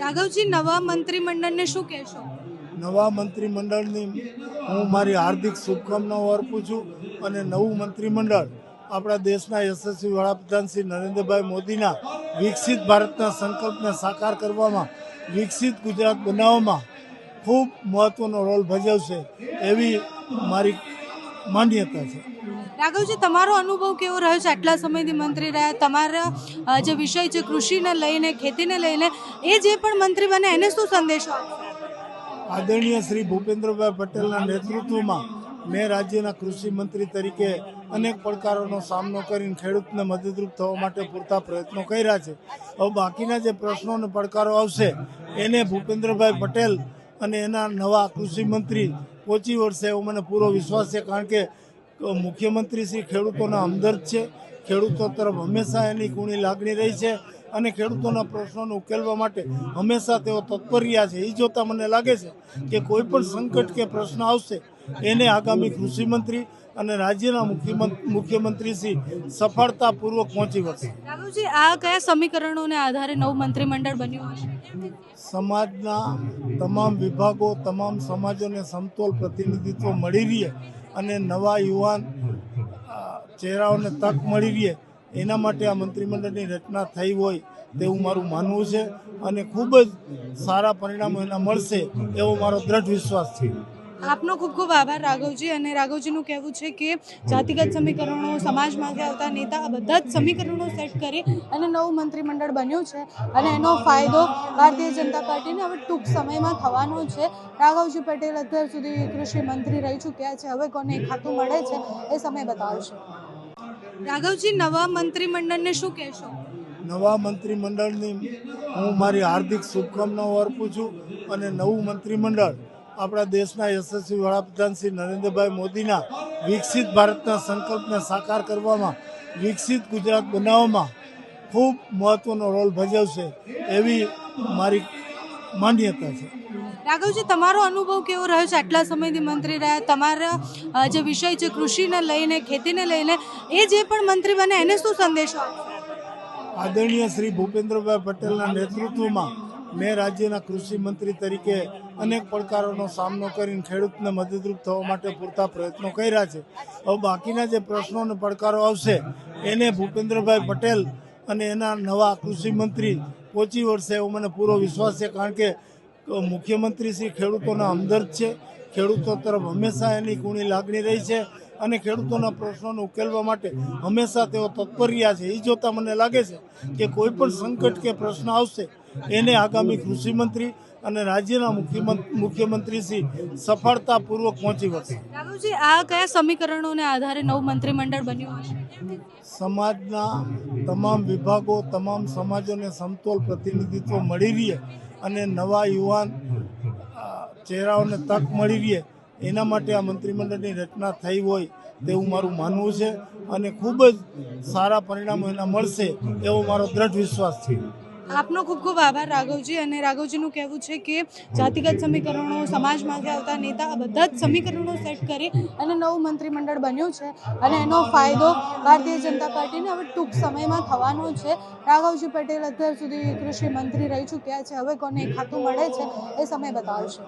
રાઘવજી, નવા મંત્રીમંડળને શું કહેશો? નવા મંત્રીમંડળની હું મારી હાર્દિક શુભકામનાઓ અર્પું છું અને નવું મંત્રીમંડળ આપણા દેશના યશસ્વી વડાપ્રધાન શ્રી નરેન્દ્રભાઈ મોદીના વિકસિત ભારતના સંકલ્પને સાકાર કરવામાં, વિકસિત ગુજરાત બનાવવામાં ખૂબ મહત્ત્વનો રોલ ભજવશે એવી મારી માન્યતા છે. રાઘવજી તમારો અનુભવ કેવો રહ્યો છે? આટલા સમયથી મંત્રી રહ્યા તમારા જે વિષય છે કૃષિને લઈને ખેતીને લઈને એ જે પણ મંત્રી બને એને શું સંદેશો આદરણીય શ્રી ભૂપેન્દ્રભાઈ પટેલના નેતૃત્વમાં મેં રાજ્યના કૃષિ મંત્રી તરીકે અનેક પડકારોનો સામનો કરીને ખેડૂતને મદદરૂપ થવા માટે પૂરતા પ્રયત્નો કર્યા છે. હવે બાકીના જે પ્રશ્નો અને પડકારો આવશે એને ભૂપેન્દ્રભાઈ પટેલ અને એના નવા કૃષિ મંત્રી પહોંચી વળશે એવો મને પૂરો વિશ્વાસ છે, કારણ કે મુખ્યમંત્રી શ્રી ખેડૂતોના હમદર્દ છે. ખેડૂતો તરફ હંમેશા એની ગુણી લાગણી રહી છે. અને ખેડૂતોના પ્રશ્નોને ઉકેલવા માટે હંમેશા તેઓ તત્પર રહ્યા છે. એ જોતાં મને લાગે છે કે કોઈ પણ સંકટ કે પ્રશ્ન આવશે એને આગામી કૃષિમંત્રી અને રાજ્યના મુખ્યમંત્રી શ્રી સફળતાપૂર્વક પહોંચી વળશે. રાઘવજી આ કયા સમીકરણોને આધારે નવું મંત્રીમંડળ બન્યું હશે? સમાજના તમામ વિભાગો તમામ સમાજોને સમતોલ પ્રતિનિધિત્વ મળી રહે અને નવા યુવાન ચહેરાઓને તક મળી રહે એના માટે આ મંત્રીમંડળની રચના થઈ હોય તેવું મારું માનવું છે અને ખૂબ જ સારા પરિણામો એના મળશે એવો મારો દ્રઢ વિશ્વાસ છે. આપનો ખૂબ ખૂબ આભાર, રાઘવજી. અને રાઘવજીનું કહેવું છે કે જાતિગત સમીકરણો સમાજમાંથી આવતા નેતા આ બધા જ સમીકરણો સેટ કરી અને નવું મંત્રીમંડળ બન્યું છે. અને એનો ફાયદો ભારતીય જનતા પાર્ટીને હવે ટૂંક સમયમાં થવાનો છે. રાઘવજી પટેલ અત્યાર સુધી કૃષિ મંત્રી રહી ચૂક્યા છે. હવે કોને ખાતું મળે છે એ સમય બતાવશે. રાઘવજી, નવા મંત્રીમંડળને શું કહેશો? નવા મંત્રીમંડળની હું મારી હાર્દિક શુભકામનાઓ અર્પું છું અને નવું મંત્રીમંડળ આપણા દેશના યશસ્વી વડાપ્રધાન શ્રી નરેન્દ્રભાઈ મોદીના વિકસિત ભારતના સંકલ્પને સાકાર કરવામાં, વિકસિત ગુજરાત બનાવવામાં ખૂબ મહત્ત્વનો રોલ ભજવશે એવી મારી માન્યતા છે. રાઘવજી, તમારો અનુભવ કેવો રહ્યો છે આટલા સમયથી મંત્રી રહ્યા, તમારા જે વિષય છે, કૃષિને લઈને, ખેતીને લઈને, એ જે પણ મંત્રી બને એને શું સંદેશો? આદરણીય શ્રી ભૂપેન્દ્રભાઈ પટેલના નેતૃત્વમાં મેં રાજ્યના કૃષિ મંત્રી તરીકે અનેક પડકારોનો સામનો કરીને ખેડૂતને મદદરૂપ થવા માટે પૂરતા પ્રયત્નો કર્યા છે હવે બાકીના જે પ્રશ્નો અને પડકારો આવશે, એને ભૂપેન્દ્રભાઈ પટેલ અને એના નવા કૃષિ મંત્રી પહોંચી વળશે એવો મને પૂરો વિશ્વાસ છે, કારણ કે મુખ્યમંત્રી શ્રી ખેડૂતોના હમદર્દ છે. ખેડૂતો તરફ હંમેશા એની ગુણી લાગણી રહી છે અને ખેડૂતોના પ્રશ્નોને ઉકેલવા માટે હંમેશા તેઓ તત્પર રહ્યા છે. એ જોતા મને લાગે છે કે કોઈ પણ સંકટ કે પ્રશ્ન આવશે એને આગામી કૃષિમંત્રી અને રાજ્યના મુખ્યમંત્રી મુખ્યમંત્રી શ્રી સફળતાપૂર્વક પહોંચી વળશે. રાઘવજી આ કયા સમીકરણોને આધારે નવું મંત્રીમંડળ બન્યું હશે? સમાજના તમામ વિભાગો તમામ સમાજોને સમતોલ પ્રતિનિધિત્વ મળી રહે અને નવા યુવાન ચહેરાઓને તક મળી રહે એના માટે આ મંત્રીમંડળની રચના થઈ હોય તેવું મારું માનવું છે અને ખૂબ જ સારા પરિણામો એના મળશે એવો મારો દ્રઢ વિશ્વાસ છે. આપનો ખૂબ ખૂબ આભાર રાઘવજી અને રાઘવજીનું કહેવું છે કે જાતિગત સમીકરણો સમાજમાંથી આવતા નેતા આ બધા જ સમીકરણો સેટ કરી અને નવું મંત્રીમંડળ બન્યું છે અને એનો ફાયદો ભારતીય જનતા પાર્ટીને હવે ટૂંક સમયમાં થવાનો છે. રાઘવજી પટેલ અત્યાર સુધી કૃષિ મંત્રી રહી ચૂક્યા છે. હવે કોને ખાતું મળે છે એ સમય બતાવશે.